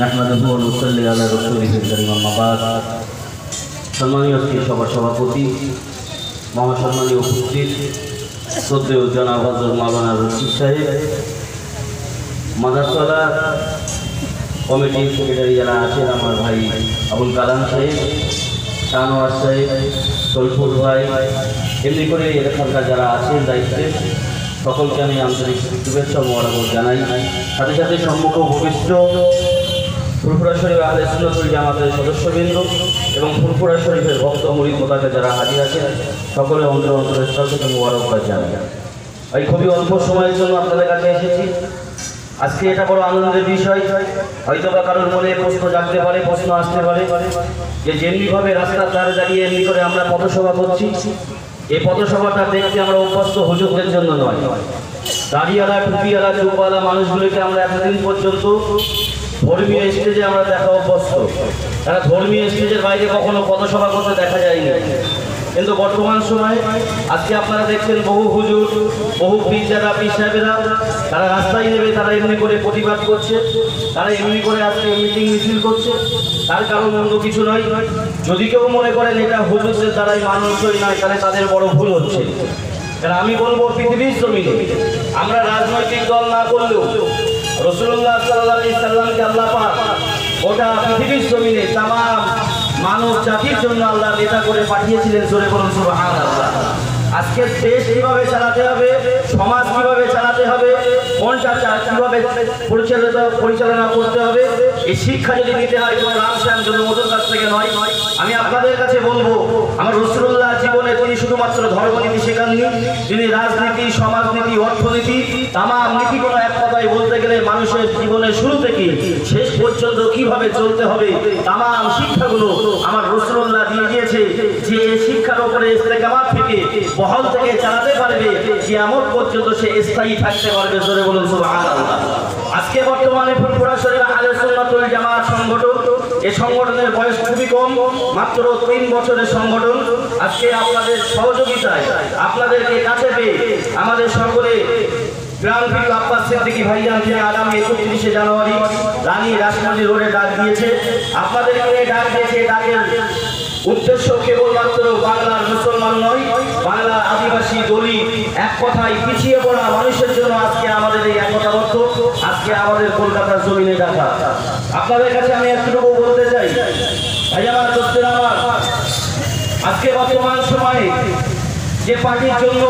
নাহমাদুহু ওয়া নুসাল্লি আলা রাসূলিহিল কারীম আম্মা বাদ। সম্মানীয় শ্রী সভার সভাপতি মহাসম্মানীয় উপস্থিত, শ্রদ্ধেয় জনাব হজরত মাওলানা রশিদ সাহেব মাদারতলা কমিটির সেক্রেটারি যারা আছেন, আমার ভাই আবুল কালাম সাহেব, শাহনওয়াজ সাহেব সলফুল ভাই, এমনি করে এখানকার যারা আছেন দায়িত্বে, সকলকে আমি আন্তরিক শুভেচ্ছা মহারাগত জানাই। সাথে সাথে সম্মুখ ভবিষ্য ফুরফুরা শরীফ আহলে সুন্নতুল জামাতের সদস্যবৃন্দ এবং ফুরফুরা শরীফের ভক্ত মরিদ মোতাকে যারা হাজির আছেন, সকলে অন্তর অন্তরের থেকে মোবারকবাদ জানাই। এই খুবই অল্প সময়ের জন্য আপনাদের কাছে এসেছি। আজকে এটা বড় আনন্দের বিষয়। হয়তো বা কারোর মনে প্রশ্ন জাগতে পারে, প্রশ্ন আসতে পারে। যে যেমনিভাবে রাস্তার ধারে দাঁড়িয়ে এমনি করে আমরা পথসভা করছি, এই পথসভাটা দেখতে আমরা অভ্যস্ত হুজুরদের জন্য নয়। দাড়িওয়ালা টুপিওয়ালা, চুপওয়ালা মানুষগুলোকে আমরা এতদিন পর্যন্ত ধর্মীয় স্টেজে আমরা দেখা অভ্যস্ত। তারা ধর্মীয় স্টেজের বাইরে কখনো পথসভা করতে দেখা যায় যায়নি। কিন্তু বর্তমান সময়ে আজকে আপনারা দেখছেন বহু হুজুর, বহু পীরজারা পীর সাহেবেরা, তারা রাস্তায় নেবে তারা এমনি করে প্রতিবাদ করছে। তারা এমনি করে আজকে মিটিং মিছিল করছে। তার কারণ অন্য কিছু নয়। যদি কেউ মনে করেন এটা হুজুরদের দ্বারাই মানুষই নয়, তাহলে তাদের বড় ভুল হচ্ছে। কারণ আমি বলব পৃথিবীর জমিনে আমরা রাজনৈতিক দল না করলেও রসুল্লাহ সাল্লাহ সাল্লামকে আল্লাহ পাক ওটা পৃথিবীর জমিনে তাম মানব জাতির জন্য আল্লাহ নেতা করে পাঠিয়েছিলেন, জোরে বলুন সুবহান আজকে দেশ কীভাবে চালাতে হবে, সমাজ কীভাবে চালাতে হবে, কোনটা কীভাবে পরিচালিত, পরিচালনা করতে হবে, এই শিক্ষা যদি দিতে হয়, কোনো রাম শ্যাম কাছ থেকে নয়। আমি আপনাদের কাছে বলব, আমার রসুল্লাহ জীবনে তিনি শুধুমাত্র ধর্মনীতি শেখাননি, তিনি রাজনীতি, সমাজনীতি, অর্থনীতি তাম নীতিগুলো এক কথায় বলতে গেলে মানুষের জীবনের শুরু থেকে শেষ পর্যন্ত কীভাবে চলতে হবে তাম শিক্ষাগুলো আমার রসুল্লাহ দিয়ে দিয়েছে যে শিক্ষার উপরে ইস্তেকামাত থেকে, বহল থেকে চালাতে পারবে, কিয়ামত পর্যন্ত সে স্থায়ী থাকতে পারবে, জোরে বলুন আজকে বর্তমানে ফুরফুরা সংগঠন এই সংগঠনের বয়স খুবই কম, মাত্র তিন বছরের সংগঠন। আজকে আপনাদের সহযোগিতায়, আপনাদেরকে কাছে পেয়ে আমাদের সকলে গ্রাম থেকে আব্বাস সিদ্দিকী ভাইজান যিনি আগামী একত্রিশে জানুয়ারি রানী রাসমণি রোডে ডাক দিয়েছে। আপনাদেরকে ডাক দিয়েছে ডাকের উদ্দেশ্য কেবলমাত্র বাংলার মুসলমান নয়, বাংলার আদিবাসী দলি এক কথায় পিছিয়ে পড়া মানুষের জন্য আজকে আমাদের এই একতাবদ্ধ, আজকে আমাদের কলকাতার জমিনে ডাকা। আপনাদের কাছে আমি একটুকু বলতে চাই, ভাই আমার দোস্তের আমার, আজকে বর্তমান সময়ে যে পার্টির জন্য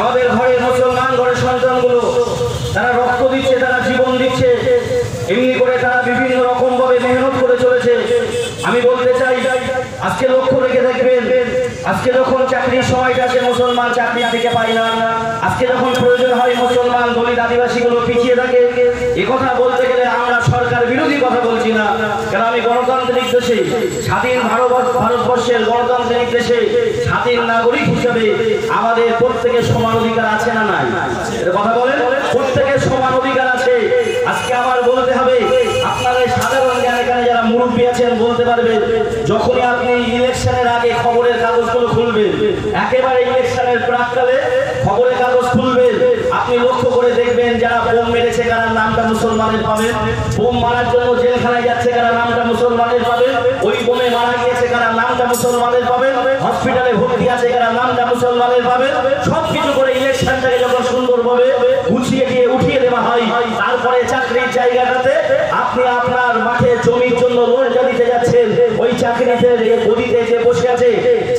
আমাদের ঘরের মুসলমান ঘরের সন্তানগুলো, তারা রক্ত দিচ্ছে, তারা জীবন দিচ্ছে। এমনি করে তারা বিভিন্ন রকম ভাবে মেহনত করে চলেছে। আমি বলতে চাই, আজকে লক্ষ্য রেখে দেখবেন, আজকে যখন চাকরির সময়টা আছে, মুসলমান চাকরি থেকে পায় না। আজকে যখন প্রয়োজন হয়, মুসলমান দলিত আদিবাসীগুলো পিছিয়ে থাকে। এ কথা বলতে গেলে আমরা সরকার বিরোধী কথা বলছি না কেন আমি গণতান্ত্রিক দেশে, স্বাধীন ভারত ভারতবর্ষের গণতান্ত্রিক দেশে স্বাধীন নাগরিক হিসেবে আমাদের প্রত্যেকের সমান অধিকার আছে না নাই? কথা বলেন, প্রত্যেকের সমান অধিকার আছে। আজকে আমার বলতে হবে, আপনারা সাধারণ জ্ঞান জ্ঞানে যারা মুরব্বী আছেন, বলতে পারবেন, যখনই আপনি ইলেকশনের আগে খবরের কাগজগুলো খুলবেন, একেবারে ইলেকশনের প্রাককালে খবরের কাগজ খুলবেন, আপনি লক্ষ্য যারা বোম মেরেছে, কারা নামটা মুসলমানের পাবেন বোম মারার জন্য জেলখানায় যাচ্ছে, কারা নামটা মুসলমানের পাবেন ওই বোমে মারা গিয়েছে, কারা নামটা মুসলমানের পাবেন হসপিটালে ভর্তি আছে, কারা নামটা মুসলমানের পাবেন সব কিছু করে ইলেকশনটাকে যখন সুন্দরভাবে গুছিয়ে দিয়ে উঠিয়ে দেওয়া হয়, তারপরে চাকরির জায়গাটাতে আপনি আপনার মাঠে জমির জন্য লোনটা দিতে যাচ্ছেন। ওই চাকরিতে গদিতে যে বসে আছে,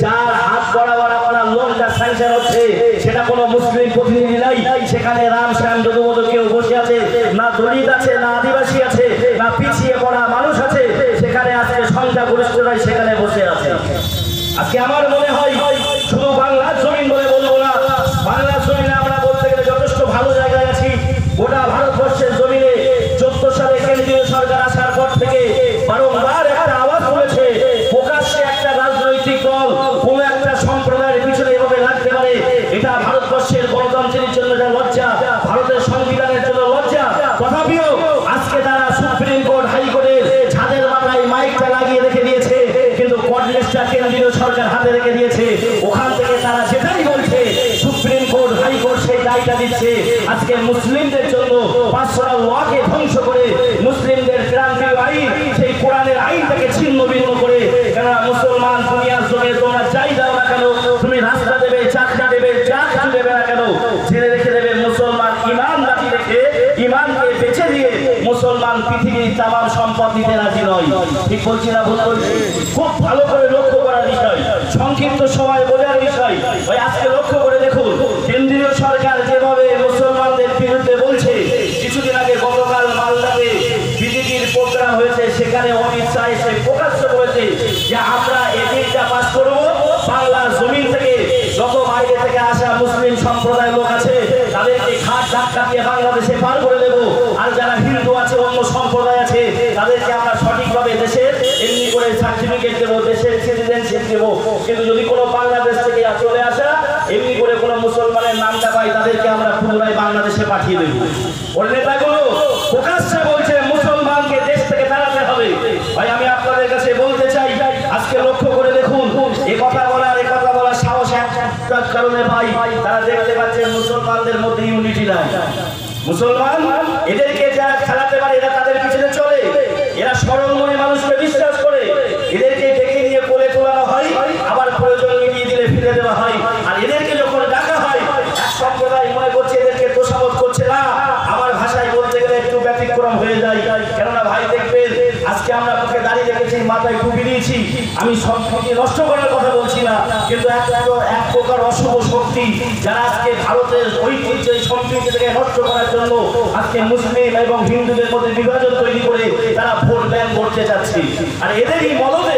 যার হাত বরাবর আপনার লোনটা স্যাংশন হচ্ছে, সেটা কোনো মুসলিম প্রতিনিধি নাই সেখানে রাম শ্যাম যদুমতো কেউ বসে আছে না দলিত আছে না আদিবাসী আছে না পিছিয়ে পড়া মানুষ আছে সেখানে আজকে সেখানে বসে আছে। আজকে আমার মনে হয় শুধু বাংলার জমিন বলে বলব না, বাংলার জমিনে আমরা বলতে গেলে যথেষ্ট ভালো জায়গায় আছি, গোটা ভারতবর্ষের চাহিদা দিচ্ছে। আজকে মুসলিমদের জন্য পাঁচশোটা ওয়াকে ধ্বংস করে মুসলিমদের ক্রান্তীয় আইন, সেই কোরআনের আইনটাকে ছিন্ন ভিন্ন করে। কেননা মুসলমান দুনিয়ার জমে তোমরা চাই দাও না কেন, তুমি রাস্তা দেবে, চাকরা দেবে, যা কিছু দেবে না কেন ছেড়ে রেখে দেবে মুসলমান ইমান রাখি রেখে, ইমানকে বেছে দিয়ে মুসলমান পৃথিবীর তামাম সম্পদ নিতে রাজি নয়। ঠিক বলছি না ভুল বলছি? খুব ভালো করে লক্ষ্য করার বিষয়। সংক্ষিপ্ত সময় বোঝার বিষয়। ওই আজকে লক্ষ্য সেখানে অমিত এসে প্রকাশ্য করেছে যে আমরা এদিকটা পাস করব। বাংলার জমিন থেকে, যত বাইরে থেকে আসা মুসলিম সম্প্রদায়ের লোক আছে, তাদেরকে ঘাট ধাক্কা দিয়ে বাংলাদেশে পার করে দেবো। আর যারা হিন্দু আছে, অন্য সম্প্রদায় আছে, তাদেরকে আমরা সঠিকভাবে দেশের এমনি করে সার্টিফিকেট দেবো, দেশের সিটিজেনশিপ দেবো। কিন্তু যদি কোনো বাংলাদেশ থেকে চলে আসা, এমনি করে কোনো মুসলমানের নামটা পাই তাদেরকে আমরা পুনরায় বাংলাদেশে পাঠিয়ে দেবো। ওর নেতাগুলো প্রকাশ্যে বলছে মুসলমানকে দেশ থেকে তাড়াতে হবে ভাই আমি আপনাদের কাছে বলতে চাই, আজকে লক্ষ্য করে দেখুন, এ কথা বলার, এ কথা বলার সাহস একটার কারণে ভাই, তারা দেখতে পাচ্ছেন মুসলমানদের মধ্যে ইউনিটি নাই। মুসলমান, এদেরকে যারা খেলাতে পারে, এরা তাদের পিছনে চলে। এরা সরল মনে মানুষকে বিশ্বাস করে। এদেরকে আমি সম্প্রীতি নষ্ট করার কথা বলছি না, কিন্তু এক প্রকার অশুভ শক্তি যারা আজকে ভারতের ঐতিহ্য এই থেকে নষ্ট করার জন্য আজকে মুসলিম এবং হিন্দুদের মধ্যে বিভাজন তৈরি করে তারা ভোট ব্যাংক করতে যাচ্ছে আর এদেরই মদতে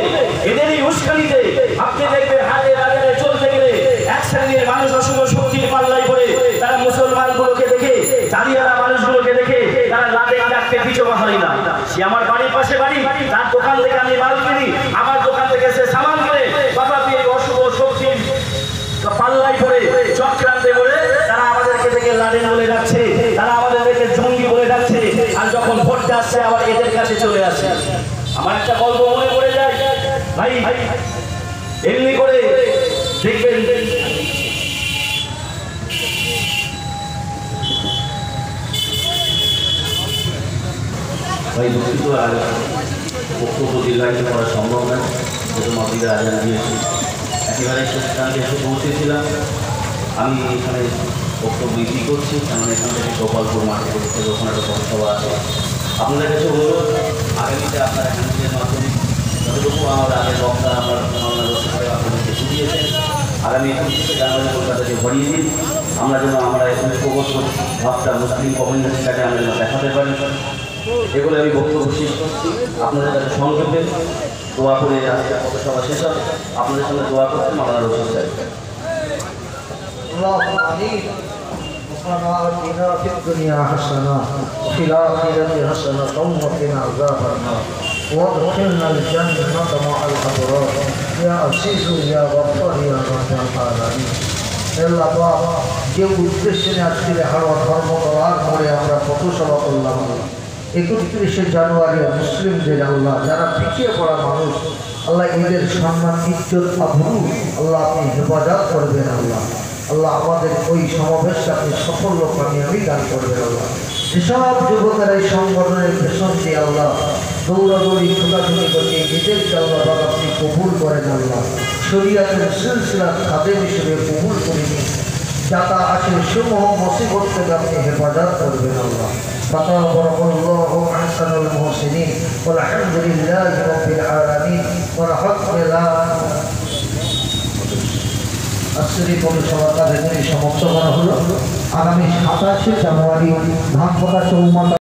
এদেরই উস্কানিতে আপনি দেখবেন হাতে বাজারে চলতে গেলে এক শ্রেণির মানুষ অশুভ শক্তির পাল্লাই করে তারা মুসলমানগুলোকে দেখে, দাঁড়িয়ালা মানুষগুলোকে দেখে তারা লাদে ডাকতে পিছবা হয় না। সে আমার বাড়ির পাশে বাড়ি, তার দোকান থেকে আমি মাল কিনি আমার দোকান থেকে সে সামান কিনে বাবা দিয়ে অশুভ শক্তির পাল্লাই করে চক্রান্তে বলে তারা আমাদেরকে দেখে লাদেন বলে যাচ্ছে তারা আমাদেরকে জঙ্গি বলে যাচ্ছে আর যখন ভোটটা আসছে আবার এদের কাছে চলে আসে আমার একটা গল্প মনে পড়ে যায়। ভাই, এমনি করে দেখবেন। ভাই, দুঃখিত, আর বক্তব্য দীর্ঘায়িত করা সম্ভব নয়। যেহেতু মাতৃকা আজান দিয়েছি, একেবারে সিদ্ধান্তে এসে পৌঁছেছিলাম। আমি এখানে বক্তব্য ইতি করছি কারণ এখান থেকে গোপালপুর মাঠে ওখানে একটা পথসভা আছে। আপনাদের কাছে অনুরোধ, আগামীতে আপনারা হ্যান্ডেলের মাধ্যমে যতটুকু আমার আগের বক্তা আমার মামলা রসিদ আপনাদেরকে বুঝিয়েছেন আগামী একুশে জানুয়ারি কলকাতাকে ভরিয়ে দিন আমরা যেন আমরা এখানে প্রবর্ত ভাবটা মুসলিম কমিউনিটিটাকে আমরা যেন দেখাতে পারি এগুলো আমি বক্তব্য শেষ করছি আপনাদের কাছে সংক্ষেপে দোয়া করে আজকে পথসভা শেষ হবে আপনাদের সঙ্গে দোয়া করছেন মামলা রসিদ সাহেব اللهم آمين ربنا آتنا في الدنيا حسنة وفي الآخرة حسنة وقنا عذاب النار وادخلنا الجنة مع الأبرار يا عزيز يا غفار يا رب العالمين আল্লাহ পাক, যে উদ্দেশ্যে আজকে হারোয়া ধর্মতলার মোড়ে আমরা পথসভা করলাম একত্রিশে জানুয়ারি মুসলিমদের আল্লাহ যারা পিছিয়ে পড়া মানুষ আল্লাহ এদের সম্মান ইজ্জত আবরু আল্লাহ আপনি হেফাজত করবেন আল্লাহ আল্লাহ আমাদের ওই সমাবেশে আপনি সফল কামিয়াবি দান করবেন আল্লাহ যেসব যুবকেরা এই সংগঠনের পেছন দিয়ে আল্লাহ দৌড়াদৌড়ি ছোটাছুটি করতে নিজেরকে আল্লাহ বাবা আপনি কবুল করেন আল্লাহ শরিয়াতের সিলসিলা খাদেম হিসেবে কবুল করে নিন যাতা আছে সমূহ মুসিবত থেকে আপনি হেফাজত করবেন আল্লাহ تقبل الله احسن المحسنين والحمد لله رب العالمين والحق لا আজকের পৌরসভা তাদের সমাপ্ত করা হলো আগামী সাতাশে জানুয়ারি ধানপোতা চৌমাথা